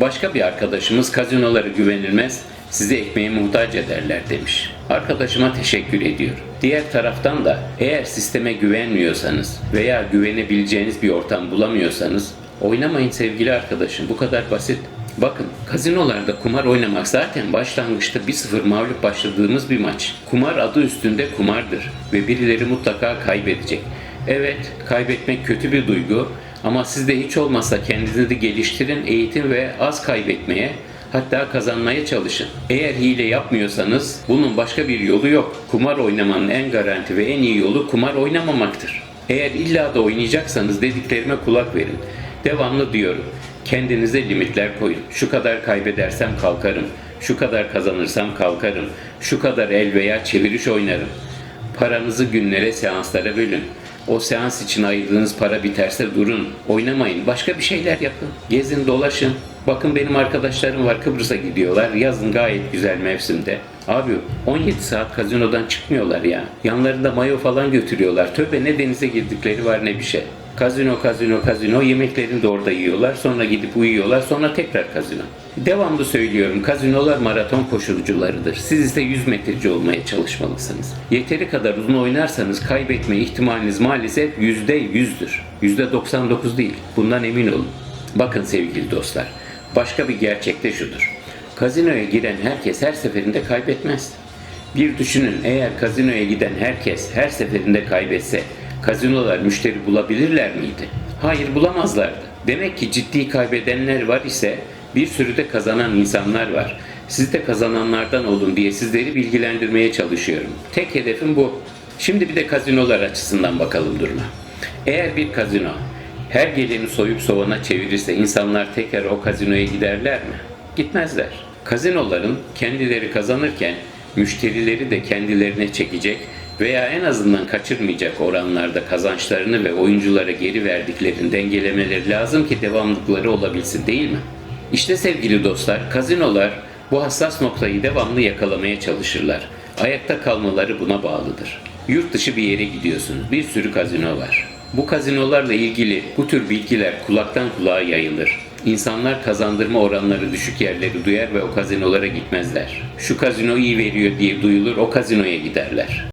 Başka bir arkadaşımız kazinoları güvenilmez, sizi ekmeğe muhtaç ederler demiş. Arkadaşıma teşekkür ediyorum. Diğer taraftan da eğer sisteme güvenmiyorsanız veya güvenebileceğiniz bir ortam bulamıyorsanız oynamayın sevgili arkadaşım. Bu kadar basit. Bakın kazinolarda kumar oynamak zaten başlangıçta 1-0 mağlup başladığımız bir maç. Kumar adı üstünde kumardır ve birileri mutlaka kaybedecek. Evet kaybetmek kötü bir duygu ama siz de hiç olmazsa kendinizi geliştirin, eğitim ve az kaybetmeye hatta kazanmaya çalışın. Eğer hile yapmıyorsanız bunun başka bir yolu yok. Kumar oynamanın en garanti ve en iyi yolu kumar oynamamaktır. Eğer illa da oynayacaksanız dediklerime kulak verin. Devamlı diyorum. Kendinize limitler koyun. Şu kadar kaybedersem kalkarım. Şu kadar kazanırsam kalkarım. Şu kadar el veya çeviriş oynarım. Paranızı günlere, seanslara bölün. O seans için ayırdığınız para biterse durun. Oynamayın. Başka bir şeyler yapın. Gezin, dolaşın. Bakın benim arkadaşlarım var Kıbrıs'a gidiyorlar. Yazın gayet güzel mevsimde. Abi 17 saat kazinodan çıkmıyorlar ya. Yanlarında mayo falan götürüyorlar. Tövbe ne denize girdikleri var ne bir şey. Kazino, kazino, kazino. Yemeklerini de orada yiyorlar. Sonra gidip uyuyorlar. Sonra tekrar kazino. Devamlı söylüyorum. Kazinolar maraton koşucularıdır. Siz ise 100 metreci olmaya çalışmalısınız. Yeteri kadar uzun oynarsanız kaybetme ihtimaliniz maalesef %100'dür. %99 değil. Bundan emin olun. Bakın sevgili dostlar. Başka bir gerçek de şudur. Kazinoya giren herkes her seferinde kaybetmez. Bir düşünün eğer kazinoya giden herkes her seferinde kaybetse kazinolar müşteri bulabilirler miydi? Hayır bulamazlardı. Demek ki ciddi kaybedenler var ise bir sürü de kazanan insanlar var. Siz de kazananlardan olun diye sizleri bilgilendirmeye çalışıyorum. Tek hedefim bu. Şimdi bir de kazinolar açısından bakalım duruma. Eğer bir kazino her geleni soyup sovana çevirirse insanlar tekrar o kazinoya giderler mi? Gitmezler. Kazinoların kendileri kazanırken müşterileri de kendilerine çekecek veya en azından kaçırmayacak oranlarda kazançlarını ve oyunculara geri verdiklerini dengelemeleri lazım ki devamlılıkları olabilsin değil mi? İşte sevgili dostlar, kazinolar bu hassas noktayı devamlı yakalamaya çalışırlar. Ayakta kalmaları buna bağlıdır. Yurt dışı bir yere gidiyorsunuz, bir sürü kazino var. Bu kazinolarla ilgili bu tür bilgiler kulaktan kulağa yayılır. İnsanlar kazandırma oranları düşük yerleri duyar ve o kazinolara gitmezler. Şu kazino iyi veriyor diye duyulur, o kazinoya giderler.